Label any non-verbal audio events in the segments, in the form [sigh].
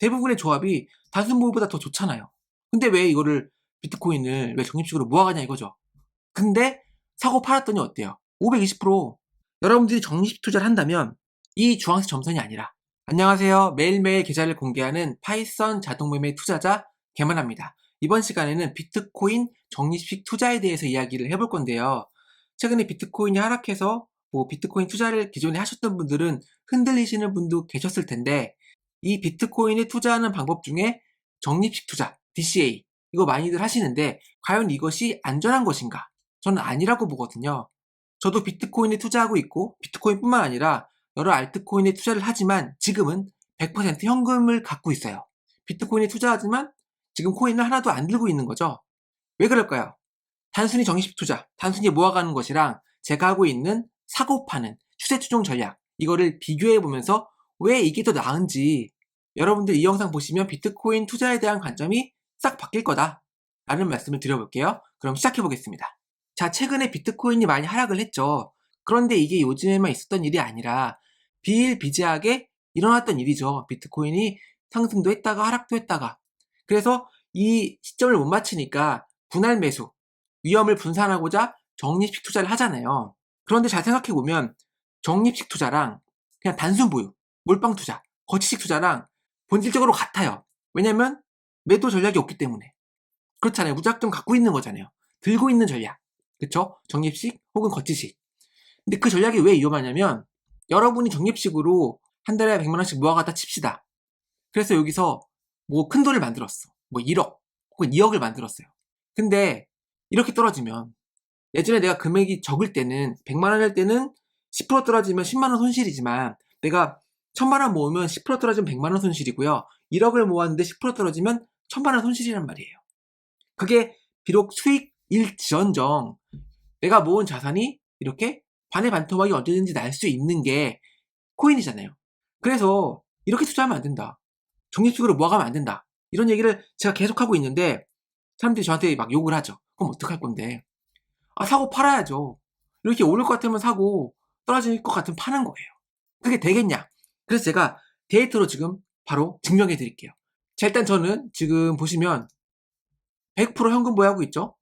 대부분의 조합이 단순 모의보다 더 좋잖아요. 근데 왜 이거를 비트코인을 왜 적립식으로 모아가냐 이거죠. 근데 사고 팔았더니 어때요? 520% 여러분들이 적립식 투자를 한다면 이 주황색 점선이 아니라 안녕하세요. 매일매일 계좌를 공개하는 파이썬 자동매매 투자자 개만합니다. 이번 시간에는 비트코인 적립식 투자에 대해서 이야기를 해볼 건데요. 최근에 비트코인이 하락해서 뭐 비트코인 투자를 기존에 하셨던 분들은 흔들리시는 분도 계셨을 텐데 이 비트코인에 투자하는 방법 중에 적립식 투자, DCA 이거 많이들 하시는데 과연 이것이 안전한 것인가? 저는 아니라고 보거든요. 저도 비트코인에 투자하고 있고 비트코인뿐만 아니라 여러 알트코인에 투자를 하지만 지금은 100% 현금을 갖고 있어요. 비트코인에 투자하지만 지금 코인을 하나도 안 들고 있는 거죠. 왜 그럴까요? 단순히 정식 투자, 단순히 모아가는 것이랑 제가 하고 있는 사고 파는 추세 추종 전략 이거를 비교해 보면서 왜 이게 더 나은지 여러분들 이 영상 보시면 비트코인 투자에 대한 관점이 싹 바뀔 거다 라는 말씀을 드려볼게요. 그럼 시작해 보겠습니다. 자, 최근에 비트코인이 많이 하락을 했죠. 그런데 이게 요즘에만 있었던 일이 아니라 비일비재하게 일어났던 일이죠. 비트코인이 상승도 했다가 하락도 했다가. 그래서 이 시점을 못 맞추니까 분할 매수, 위험을 분산하고자 적립식 투자를 하잖아요. 그런데 잘 생각해 보면 적립식 투자랑 그냥 단순 보유, 몰빵 투자, 거치식 투자랑 본질적으로 같아요. 왜냐면 매도 전략이 없기 때문에. 그렇잖아요. 무작정 갖고 있는 거잖아요. 들고 있는 전략. 그쵸? 적립식 혹은 거치식. 근데 그 전략이 왜 위험하냐면 여러분이 적립식으로 한 달에 100만 원씩 모아갔다 칩시다. 그래서 여기서 뭐 큰 돈을 만들었어. 뭐 1억 혹은 2억을 만들었어요. 근데 이렇게 떨어지면 예전에 내가 금액이 적을 때는 100만 원일 때는 10% 떨어지면 10만 원 손실이지만 내가 1000만 원 모으면 10% 떨어지면 100만 원 손실이고요. 1억을 모았는데 10% 떨어지면 1000만 원 손실이란 말이에요. 그게 비록 수익일지언정 내가 모은 자산이 이렇게 반의 반토막이 언제든지 날 수 있는 게 코인이잖아요. 그래서 이렇게 투자하면 안 된다. 적립식으로 모아가면 안 된다. 이런 얘기를 제가 계속 하고 있는데 사람들이 저한테 막 욕을 하죠. 그럼 어떡할 건데? 아, 사고 팔아야죠. 이렇게 오를 것 같으면 사고 떨어질 것 같으면 파는 거예요. 그게 되겠냐? 그래서 제가 데이터로 지금 바로 증명해 드릴게요. 자, 일단 저는 지금 보시면 100% 현금 보유하고 있죠?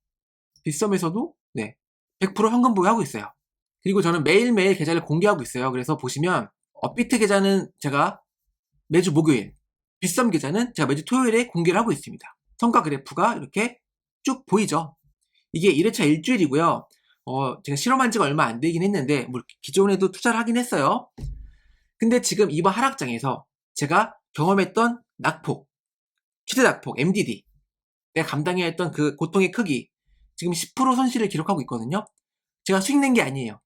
빗썸에서도 네, 100% 현금 보유하고 있어요. 그리고 저는 매일매일 계좌를 공개하고 있어요. 그래서 보시면 업비트 계좌는 제가 매주 목요일, 빗썸 계좌는 제가 매주 토요일에 공개를 하고 있습니다. 성과 그래프가 이렇게 쭉 보이죠. 이게 1회차 일주일이고요. 어, 제가 실험한 지가 얼마 안 되긴 했는데, 뭐 기존에도 투자를 하긴 했어요. 근데 지금 이번 하락장에서 제가 경험했던 낙폭, 최대 낙폭, MDD, 내가 감당해야 했던 그 고통의 크기, 지금 10% 손실을 기록하고 있거든요. 제가 수익 낸 게 아니에요.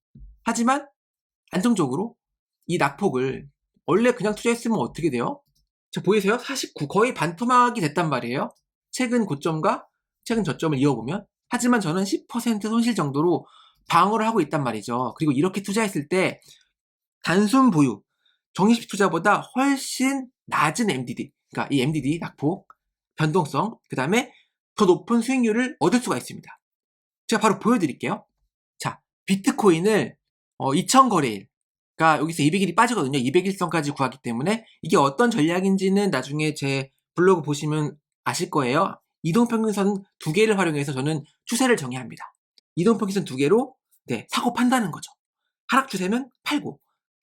하지만 안정적으로 이 낙폭을 원래 그냥 투자했으면 어떻게 돼요? 자, 보이세요? 49, 거의 반토막이 됐단 말이에요. 최근 고점과 최근 저점을 이어보면. 하지만 저는 10% 손실 정도로 방어를 하고 있단 말이죠. 그리고 이렇게 투자했을 때 단순 보유, 정리식 투자보다 훨씬 낮은 MDD, 그러니까 이 MDD, 낙폭, 변동성, 그 다음에 더 높은 수익률을 얻을 수가 있습니다. 제가 바로 보여드릴게요. 자, 비트코인을 어, 2000 거래일, 그러니까 여기서 200일이 빠지거든요. 200일선까지 구하기 때문에 이게 어떤 전략인지는 나중에 제 블로그 보시면 아실 거예요. 이동평균선 두 개를 활용해서 저는 추세를 정의합니다. 이동평균선 두 개로 네, 사고 판다는 거죠. 하락 추세면 팔고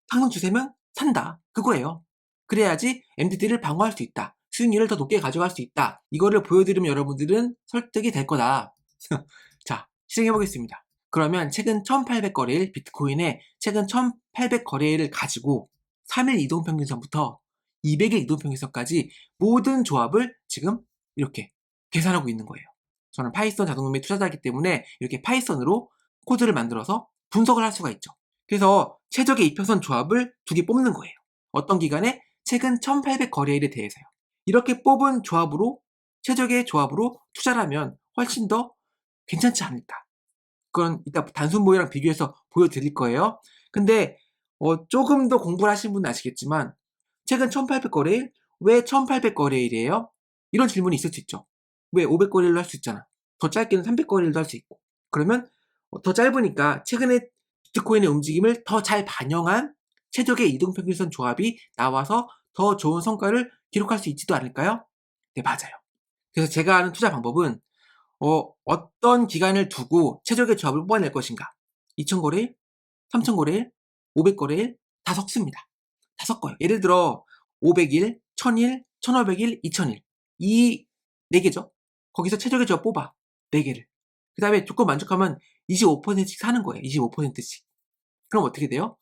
상승 추세면 산다. 그거예요. 그래야지 MDD를 방어할 수 있다. 수익률을 더 높게 가져갈 수 있다. 이거를 보여드리면 여러분들은 설득이 될 거다. [laughs] 자, 시작해 보겠습니다. 그러면 최근 1800 거래일 비트코인의 최근 1800 거래일을 가지고 3일 이동평균선부터 200일 이동평균선까지 모든 조합을 지금 이렇게 계산하고 있는 거예요. 저는 파이썬 자동매매 투자자이기 때문에 이렇게 파이썬으로 코드를 만들어서 분석을 할 수가 있죠. 그래서 최적의 이평선 조합을 두 개 뽑는 거예요. 어떤 기간에 최근 1800 거래일에 대해서요. 이렇게 뽑은 조합으로 최적의 조합으로 투자를 하면 훨씬 더 괜찮지 않을까. 그건 이따 단순 보유랑 비교해서 보여드릴 거예요. 근데 어, 조금 더 공부를 하신 분은 아시겠지만 최근 1800 거래일 왜 1800 거래일이에요? 이런 질문이 있을 수 있죠. 왜 500 거래일로 할 수 있잖아. 더 짧게는 300 거래일도 할 수 있고. 그러면 어, 더 짧으니까 최근에 비트코인의 움직임을 더 잘 반영한 최적의 이동평균선 조합이 나와서 더 좋은 성과를 기록할 수 있지도 않을까요? 네, 맞아요. 그래서 제가 하는 투자 방법은 어, 어떤 기간을 두고 최적의 조합을 뽑아낼 것인가. 2,000거래일, 3,000거래일, 500거래일 다 섞습니다. 다 섞어요. 예를 들어 500일, 1000일, 1500일, 2000일 이 4개죠. 거기서 최적의 조합 뽑아. 4개를. 그 다음에 조건 만족하면 25%씩 사는 거예요. 25%씩. 그럼 어떻게 돼요?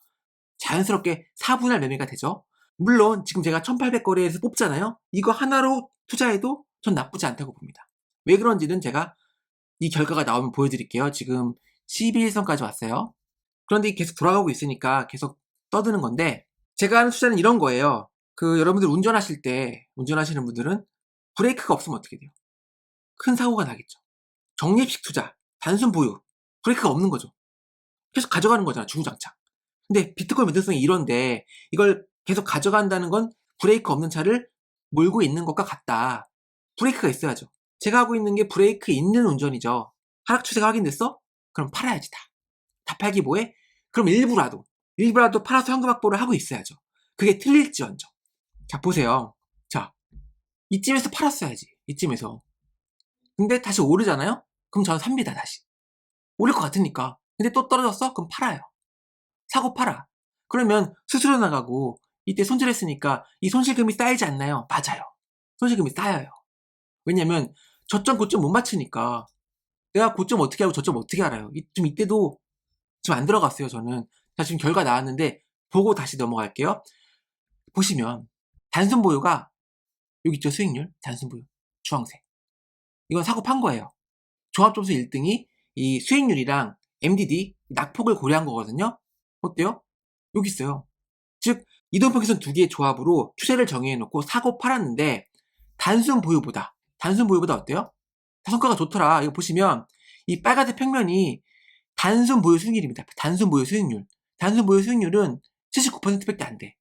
자연스럽게 4분할 매매가 되죠. 물론 지금 제가 1800거래에서 뽑잖아요. 이거 하나로 투자해도 전 나쁘지 않다고 봅니다. 왜 그런지는 제가 이 결과가 나오면 보여드릴게요. 지금 12일선까지 왔어요. 그런데 계속 돌아가고 있으니까 계속 떠드는 건데 제가 하는 투자는 이런 거예요. 그 여러분들 운전하실 때 운전하시는 분들은 브레이크가 없으면 어떻게 돼요? 큰 사고가 나겠죠. 적립식 투자, 단순 보유, 브레이크가 없는 거죠. 계속 가져가는 거잖아, 주구장창. 근데 비트코인 매듭성이 이런데 이걸 계속 가져간다는 건 브레이크 없는 차를 몰고 있는 것과 같다. 브레이크가 있어야죠. 제가 하고 있는 게 브레이크 있는 운전이죠. 하락 추세가 확인됐어? 그럼 팔아야지 다. 다 팔기 뭐해? 그럼 일부라도 일부라도 팔아서 현금 확보를 하고 있어야죠. 그게 틀릴지언정. 자 보세요. 자 이쯤에서 팔았어야지. 이쯤에서. 근데 다시 오르잖아요? 그럼 저는 삽니다 다시. 오를 것 같으니까. 근데 또 떨어졌어? 그럼 팔아요. 사고 팔아. 그러면 수수료 나가고 이때 손질했으니까 이 손실금이 쌓이지 않나요? 맞아요. 손실금이 쌓여요. 왜냐면 저점 고점 못 맞추니까 내가 고점 어떻게 하고 저점 어떻게 알아요? 이- 좀 이때도 지금 안 들어갔어요 저는. 자 지금 결과 나왔는데 보고 다시 넘어갈게요. 보시면 단순 보유가 여기 있죠 수익률 단순 보유 주황색 이건 사고 판 거예요. 종합 점수 1등이 이 수익률이랑 MDD 낙폭을 고려한 거거든요. 어때요? 여기 있어요. 즉 이동평균선 두 개의 조합으로 추세를 정해놓고 사고 팔았는데 단순 보유보다 단순 보유보다 어때요? 성과가 좋더라. 이거 보시면 이 빨간색 평면이 단순 보유 수익률입니다. 단순 보유 수익률. 단순 보유 수익률은 79%밖에 안 돼.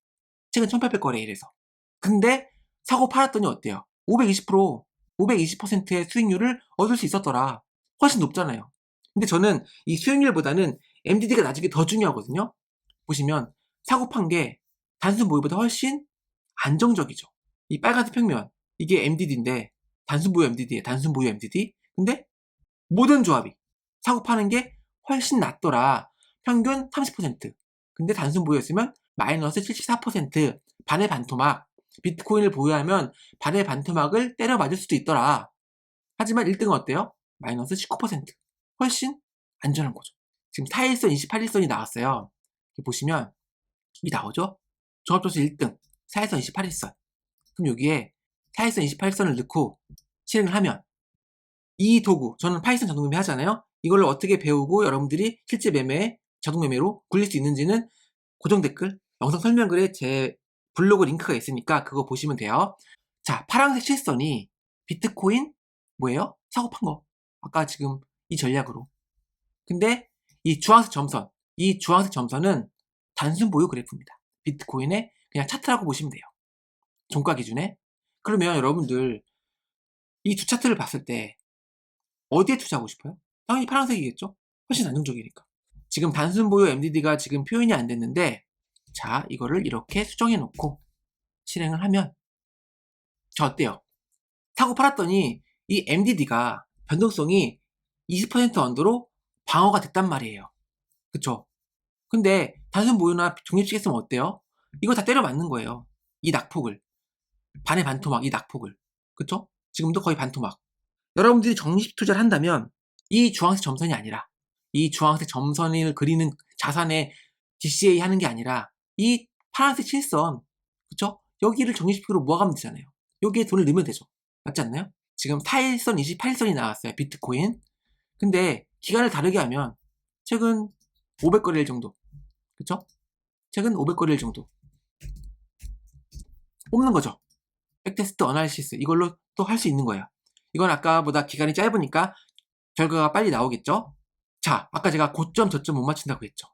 최근 1800 거래 일에서. 근데 사고 팔았더니 어때요? 520% 520%의 수익률을 얻을 수 있었더라. 훨씬 높잖아요. 근데 저는 이 수익률보다는 MDD가 나중에 더 중요하거든요. 보시면 사고 판 게 단순 보유보다 훨씬 안정적이죠. 이 빨간색 평면 이게 MDD인데 단순 보유 MDD에 단순 보유 MDD. 근데 모든 조합이 사고 파는 게 훨씬 낫더라. 평균 30%. 근데 단순 보유였으면 마이너스 74% 반의 반토막. 비트코인을 보유하면 반의 반토막을 때려 맞을 수도 있더라. 하지만 1등은 어때요? 마이너스 19%. 훨씬 안전한 거죠. 지금 4일선, 28일선이 나왔어요. 보시면 이 나오죠? 종합점수 1등, 4일선, 28일선. 그럼 여기에 4일선, 28일선을 넣고 실행을 하면 이 도구, 저는 파이썬 자동매매 하잖아요. 이걸 어떻게 배우고 여러분들이 실제 매매, 자동매매로 굴릴 수 있는지는 고정 댓글, 영상 설명글에 제 블로그 링크가 있으니까 그거 보시면 돼요. 자, 파란색 실선이 비트코인 뭐예요? 사고 판 거. 아까 지금 이 전략으로. 근데 이 주황색 점선, 이 주황색 점선은 단순 보유 그래프입니다. 비트코인의 그냥 차트라고 보시면 돼요. 종가 기준에. 그러면 여러분들 이 두 차트를 봤을 때 어디에 투자하고 싶어요? 당연히 파란색이겠죠? 훨씬 안정적이니까. 지금 단순 보유 MDD가 지금 표현이 안 됐는데 자, 이거를 이렇게 수정해 놓고 실행을 하면 자, 어때요? 사고 팔았더니 이 MDD가 변동성이 20% 언더로 방어가 됐단 말이에요. 그쵸? 근데 단순 보유나 중립식 했으면 어때요? 이거 다 때려 맞는 거예요. 이 낙폭을. 반의 반토막, 이 낙폭을. 그쵸? 지금도 거의 반토막. 여러분들이 정식 투자를 한다면 이 주황색 점선이 아니라 이 주황색 점선을 그리는 자산에 DCA 하는 게 아니라 이 파란색 실선, 그쵸? 여기를 정식으로 모아가면 되잖아요. 여기에 돈을 넣으면 되죠. 맞지 않나요? 지금 4일선, 28일선이 나왔어요. 비트코인. 근데 기간을 다르게 하면 최근 500거래일 정도. 그쵸? 최근 500거래일 정도. 뽑는 거죠. 백테스트 어나리시스. 이걸로 또 할 수 있는 거예요. 이건 아까보다 기간이 짧으니까 결과가 빨리 나오겠죠? 자, 아까 제가 고점, 저점 못 맞춘다고 했죠.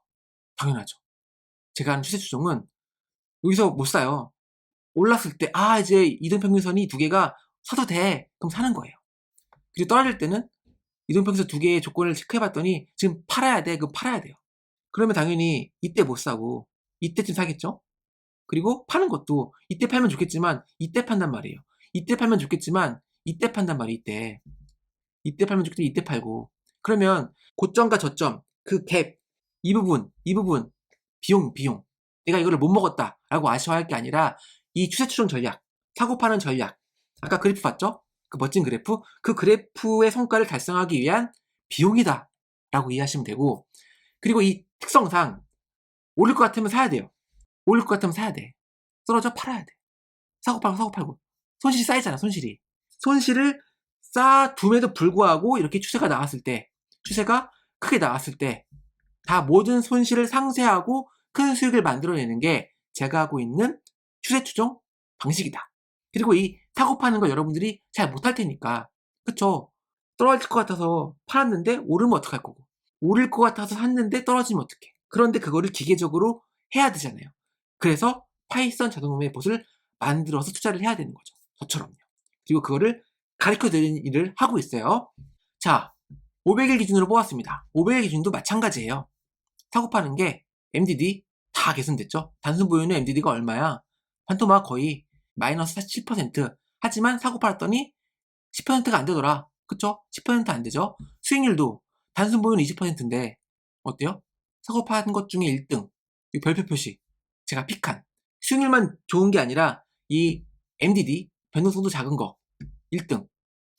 당연하죠. 제가 하는 추세 추종은 여기서 못 사요. 올랐을 때, 아, 이제 이동평균선이 두 개가 사도 돼. 그럼 사는 거예요. 그리고 떨어질 때는 이동평균선 두 개의 조건을 체크해봤더니 지금 팔아야 돼. 그럼 팔아야 돼요. 그러면 당연히 이때 못 사고 이때쯤 사겠죠? 그리고 파는 것도 이때 팔면 좋겠지만 이때 판단 말이에요. 이때 팔면 좋겠지만 이때 판단 말이에요. 이때. 이때 팔면 좋겠지만 이때 팔고. 그러면 고점과 저점 그 갭 이 부분 이 부분 비용 비용 내가 이거를 못 먹었다라고 아쉬워할 게 아니라 이 추세 추종 전략 사고 파는 전략 아까 그래프 봤죠? 그 멋진 그래프 그 그래프의 성과를 달성하기 위한 비용이다 라고 이해하시면 되고 그리고 이 특성상 오를 것 같으면 사야 돼요. 오를 것 같으면 사야 돼. 떨어져 팔아야 돼. 사고 팔고 사고 팔고. 손실이 쌓이잖아 손실이. 손실을 쌓아둠에도 불구하고 이렇게 추세가 나왔을 때 추세가 크게 나왔을 때 다 모든 손실을 상쇄하고 큰 수익을 만들어내는 게 제가 하고 있는 추세 추종 방식이다. 그리고 이 사고 파는 거 여러분들이 잘 못할 테니까 그쵸? 떨어질 것 같아서 팔았는데 오르면 어떡할 거고 오를 것 같아서 샀는데 떨어지면 어떡해 그런데 그거를 기계적으로 해야 되잖아요. 그래서 파이썬 자동음의 봇을 만들어서 투자를 해야 되는 거죠. 저처럼요. 그리고 그거를 가르쳐 드리는 일을 하고 있어요. 자, 500일 기준으로 뽑았습니다. 500일 기준도 마찬가지예요. 사고 파는 게 MDD 다 개선됐죠. 단순 보유는 MDD가 얼마야? 판토마 거의 마이너스 47% 하지만 사고 팔았더니 10%가 안 되더라. 그쵸? 10%안 되죠. 수익률도 단순 보유는 20%인데 어때요? 사고 파는 것 중에 1등 이 별표 표시 제가 픽한 수익률만 좋은 게 아니라 이 MDD 변동성도 작은 거 1등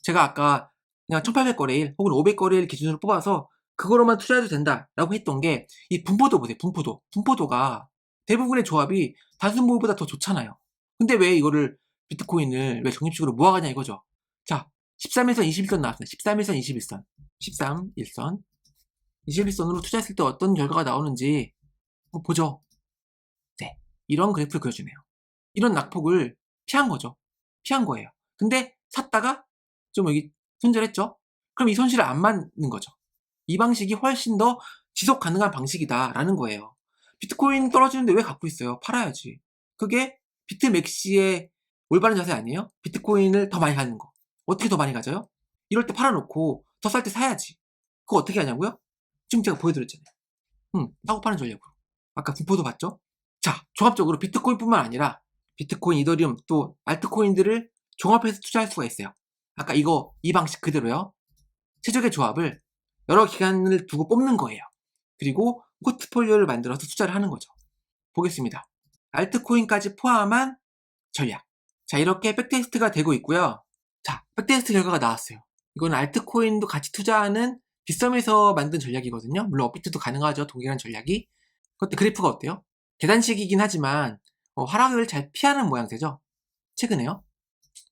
제가 아까 그냥 1800거래일 혹은 500거래일 기준으로 뽑아서 그거로만 투자해도 된다라고 했던 게 이 분포도 보세요. 분포도. 분포도가 대부분의 조합이 단순 보유보다 더 좋잖아요. 근데 왜 이거를 비트코인을 왜 적립식으로 모아가냐 이거죠. 자, 13일선 21선 나왔습니다. 13일선 21선. 13, 1선. 21선으로 투자했을 때 어떤 결과가 나오는지 보죠. 네. 이런 그래프를 그려주네요. 이런 낙폭을 피한 거죠. 피한 거예요. 근데 샀다가 좀 여기 손절했죠? 그럼 이 손실을 안 맞는 거죠. 이 방식이 훨씬 더 지속 가능한 방식이다라는 거예요. 비트코인 떨어지는데 왜 갖고 있어요? 팔아야지. 그게 비트맥시의 올바른 자세 아니에요? 비트코인을 더 많이 가는 거. 어떻게 더 많이 가져요? 이럴 때 팔아놓고 더 쌀 때 사야지. 그거 어떻게 하냐고요? 지금 제가 보여드렸잖아요. 음, 사고 파는 전략으로. 아까 분포도 봤죠? 자, 종합적으로 비트코인뿐만 아니라 비트코인, 이더리움 또 알트코인들을 종합해서 투자할 수가 있어요. 아까 이거 이 방식 그대로요. 최적의 조합을 여러 기간을 두고 뽑는 거예요. 그리고 포트폴리오를 만들어서 투자를 하는 거죠. 보겠습니다. 알트코인까지 포함한 전략. 자, 이렇게 백테스트가 되고 있고요. 자, 백테스트 결과가 나왔어요. 이건 알트코인도 같이 투자하는 빗썸에서 만든 전략이거든요. 물론 업비트도 가능하죠. 동일한 전략이. 그것도 그래프가 어때요? 계단식이긴 하지만 어, 하락을 잘 피하는 모양새죠. 최근에요.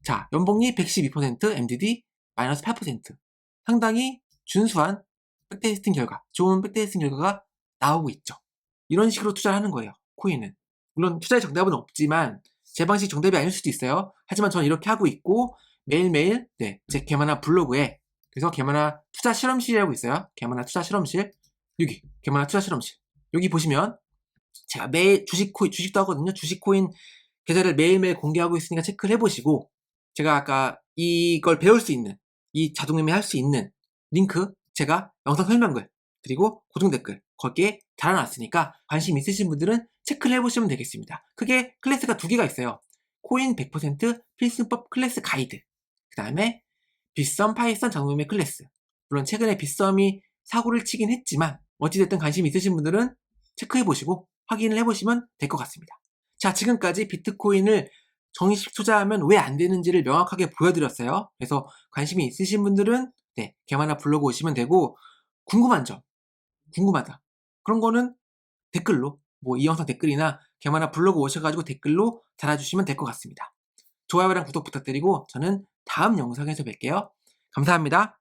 자, 연봉리 112%, MDD 마이너스 8%. 상당히 준수한 백테스팅 결과, 좋은 백테스팅 결과가 나오고 있죠. 이런 식으로 투자를 하는 거예요. 코인은. 물론 투자의 정답은 없지만 제 방식 정답이 아닐 수도 있어요. 하지만 저는 이렇게 하고 있고 매일매일 네, 제 개만화 블로그에 그래서 개만화 투자 실험실이라고 있어요. 개만화 투자 실험실. 여기 개만화 투자 실험실. 여기 보시면 제가 매일 주식 코인 주식도 하거든요. 주식 코인 계좌를 매일매일 공개하고 있으니까 체크를 해보시고 제가 아까 이걸 배울 수 있는 이 자동매매 할 수 있는 링크 제가 영상 설명글 그리고 고정 댓글 거기에 달아놨으니까 관심 있으신 분들은 체크를 해보시면 되겠습니다. 크게 클래스가 두 개가 있어요. 코인 100% 필승법 클래스 가이드 그 다음에 빗썸 파이썬 장롱매 클래스 물론 최근에 빗썸이 사고를 치긴 했지만 어찌됐든 관심 있으신 분들은 체크해보시고 확인을 해보시면 될 것 같습니다. 자 지금까지 비트코인을 정식 투자하면 왜 안 되는지를 명확하게 보여드렸어요. 그래서 관심이 있으신 분들은 네, 개만화 블로그 오시면 되고 궁금한 점, 궁금하다. 그런 거는 댓글로 뭐 이 영상 댓글이나 개만화 블로그 오셔가지고 댓글로 달아주시면 될 것 같습니다. 좋아요랑 구독 부탁드리고 저는 다음 영상에서 뵐게요. 감사합니다.